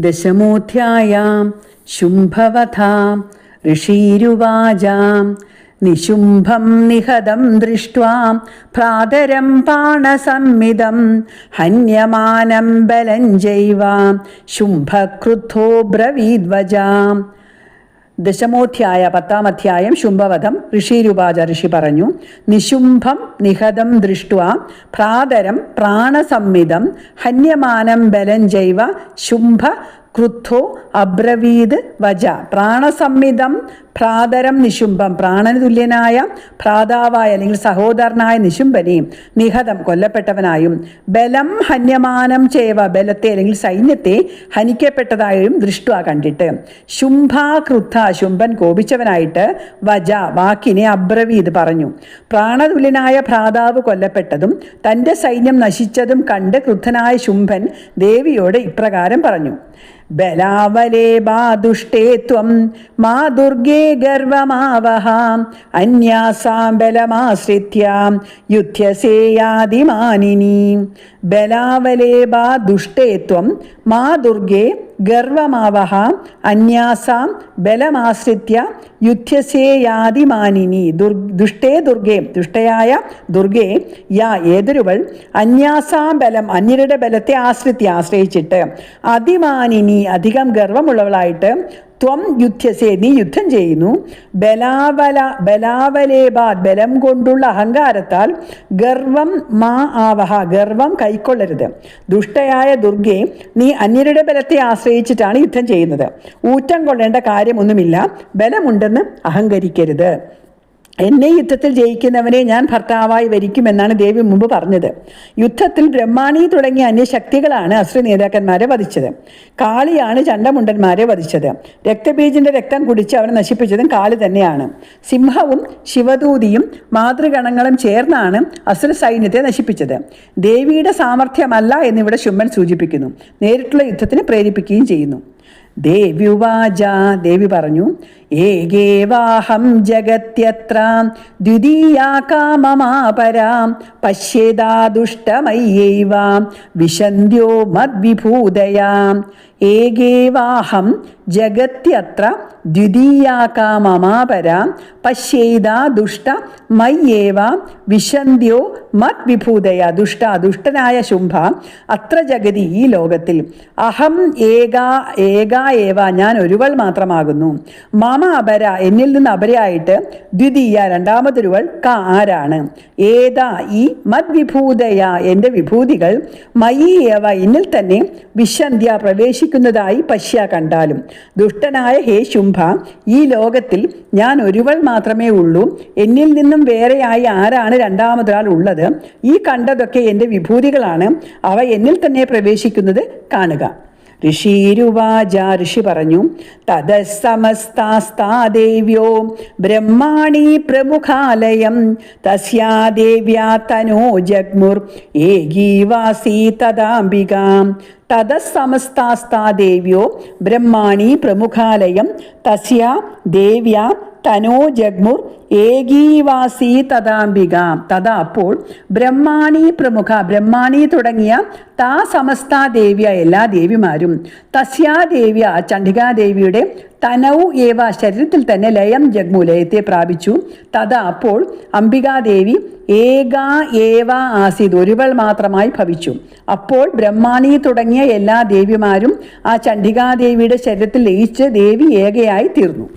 ദശമോധ്യായാം ശുംഭവഥാം ഋഷീരുവാചാം നിശുംഭം നിഹതം ദൃഷ്ട്വാ ഭ്രാതരം പാണസംമിതം ഹന്യമാനം ബലം ജൈവ ശുംഭക്രുദ്ധോ ബ്രവീദ്വജാം ദശമോധ്യായ പത്താം അധ്യായം ശുംഭവധം. ഋഷിരുപാച ഋഷി പറഞ്ഞു നിശുംഭം നിഹതം ദൃഷ്ട്വ ഭ്രാതരം പ്രാണസംമിതം ഹന്യമാനം ബലം ജൈവ ശുംഭ ക്രുദ്ധോ അബ്രവീത് വജ. പ്രാണസംമിതം ഭ്രാതരം നിശുംഭം. പ്രാണന് തുല്യനായ ഭ്രാതാവായ അല്ലെങ്കിൽ സഹോദരനായ നിശുംഭനെയും നിഹതം കൊല്ലപ്പെട്ടവനായും ബലം ഹന്യമാനം ചേവ ബലത്തെ അല്ലെങ്കിൽ സൈന്യത്തെ ഹനിക്കപ്പെട്ടതായും ദൃഷ്ടുവ കണ്ടിട്ട്. ശുംഭാകൃദ്ധ ശുംഭൻ കോപിച്ചവനായിട്ട് വജ വാക്കിനെ അബ്രവീത് പറഞ്ഞു. പ്രാണതുല്യനായ ഭ്രാതാവ് കൊല്ലപ്പെട്ടതും തന്റെ സൈന്യം നശിച്ചതും കണ്ട് ക്രുദ്ധനായ ശുംഭൻ ദേവിയോട് ഇപ്രകാരം പറഞ്ഞു. ബലാവലേ ബാദുഷ്ടേ ത്വം മാ ദുർഗേ ഗർവമാവഹാം അന്യാസാം ബലമാശ്രിത്യാം യുദ്ധ്യസേയാദിമാനിനി ബലാവലേ ദുഷ്ടേത്വം മാ ദുർഗേ ഗർവമാവഹ അന്യാസാം ബലമാശ്രിത്യ യുദ്ധ്യസേയാതിമാനിനി ദുർ ദുഷ്ടേ ദുർഗേ ദുഷ്ടയായ ദുർഗേ യാ ഏതൊരുവൾ അന്യാസാം ബലം അന്യരുടെ ബലത്തെ ആശ്രിത്യ ആശ്രയിച്ചിട്ട് അതിമാനിനി അധികം ഗർവമുള്ളവളായിട്ട് ത്വം യുദ്ധസേ നീ യുദ്ധം ചെയ്യുന്നു. ബലാബല ബലാബലേബാദ് ബലം കൊണ്ടുള്ള അഹങ്കാരത്താൽ ഗർവം മാ ആവഹ ഗർവം കൈക്കൊള്ളരുത്. ദുഷ്ടയായ ദുർഗെ നീ അന്യരുടെ ബലത്തെ ആശ്രയിച്ചിട്ടാണ് യുദ്ധം ചെയ്യുന്നത്. ഊറ്റം കൊള്ളേണ്ട കാര്യമൊന്നുമില്ല. ബലമുണ്ടെന്ന് അഹങ്കരിക്കരുത്. എന്നെ യുദ്ധത്തിൽ ജയിക്കുന്നവനെ ഞാൻ ഭർത്താവായി വരിക്കുമെന്നാണ് ദേവി മുമ്പ് പറഞ്ഞത്. യുദ്ധത്തിൽ ബ്രഹ്മാണി തുടങ്ങിയ അന്യശക്തികളാണ് അസുര നേതാക്കന്മാരെ വധിച്ചത്. കാളിയാണ് ചണ്ടമുണ്ടന്മാരെ വധിച്ചത്. രക്തബീജിന്റെ രക്തം കുടിച്ച് അവനെ നശിപ്പിച്ചതും കാളി തന്നെയാണ്. സിംഹവും ശിവദൂതിയും മാതൃഗണങ്ങളും ചേർന്നാണ് അസുര സൈന്യത്തെ നശിപ്പിച്ചത്. ദേവിയുടെ സാമർഥ്യമല്ല എന്നിവിടെ ശുംഭൻ സൂചിപ്പിക്കുന്നു. നേരിട്ടുള്ള യുദ്ധത്തിന് പ്രേരിപ്പിക്കുകയും ചെയ്യുന്നു. ദേവ്യുവാച ദേവി പറഞ്ഞു ഏകേവാഹം ജഗത്യത്ര ദ്വിതീയാ കാമമാപരാം പശ്യേതാ ദുഷ്ടമയ്യൈവ വിശന്ധ്യോ മദ്വിഭൂതയാം. ഏകേവാഹം ജഗത്യത്ര ദ്വിതീയാ കാമമാപരാം പശ്യേതാ ദുഷ്ട മയ്യേവ വിശന്ധ്യോ മദ്വിഭൂതയ. ദുഷ്ട ദുഷ്ടനായ ശുംഭ അത്ര ജഗതി ഈ ലോകത്തിൽ. അഹം ഏകാ ഏകാ ഏവ ഞാൻ ഒരുവൾ മാത്രമാകുന്നു. മമ അപര എന്നിൽ നിന്ന് അപരയായിട്ട് ദ്വിതീയ രണ്ടാമതൊരുവൾ ക ആരാണ്? ഏതാ ഈ മദ്വിഭൂതയ? എന്റെ വിഭൂതികൾ മയി ഏവ എന്നിൽ തന്നെ വിശന്ധ്യ പ്രവേശിക്കുന്നതായി പശ്യ കണ്ടാലും. ദുഷ്ടനായ ഹേ ശുംഭ ഈ ലോകത്തിൽ ഞാൻ ഒരുവൾ മാത്രമേ ഉള്ളൂ. എന്നിൽ നിന്നും വേറെയായി ആരാണ് രണ്ടാമതൊരാൾ ഉള്ളത്? ഈ കണ്ടതൊക്കെ എന്റെ വിഭൂതികളാണ്. അവ എന്നിൽ തന്നെ പ്രവേശിക്കുന്നത് കാണുക. ഋഷീരുവാച ഋഷി പറഞ്ഞു തതസമസ്താസ്താദേവ്യോ ബ്രഹ്മാണി പ്രമുഖാലയം തസ്യാ ദേവ്യാ തനോ ജഗ്മുർ ഏകീവാസി തദാംബികാം. തദസ്തമസ്താസ്താദേവ്യോ ബ്രഹ്മാണി പ്രമുഖാലയം തസ്യ ദേവ്യ തനോ ജഗ്മുർ ഏകീവാസി തഥാംബിക തഥാ അപ്പോൾ ബ്രഹ്മാണി പ്രമുഖ ബ്രഹ്മാണി തുടങ്ങിയ താ സമസ്ത ദേവിയ എല്ലാ ദേവിമാരും തസ്യാ ദേവിയ ചണ്ഡികാദേവിയുടെ തനൗ ഏവ ശരീരത്തിൽ തന്നെ ലയം ജഗ്മു ലയത്തെ പ്രാപിച്ചു. തഥാ അപ്പോൾ അംബികാദേവി ഏക ഏവ ആസീത് ഒരുവൾ മാത്രമായി ഭവിച്ചു. അപ്പോൾ ബ്രഹ്മാണി തുടങ്ങിയ എല്ലാ ദേവിമാരും ആ ചണ്ഡികാദേവിയുടെ ശരീരത്തിൽ ലയിച്ച് ദേവി ഏകയായി തീർന്നു.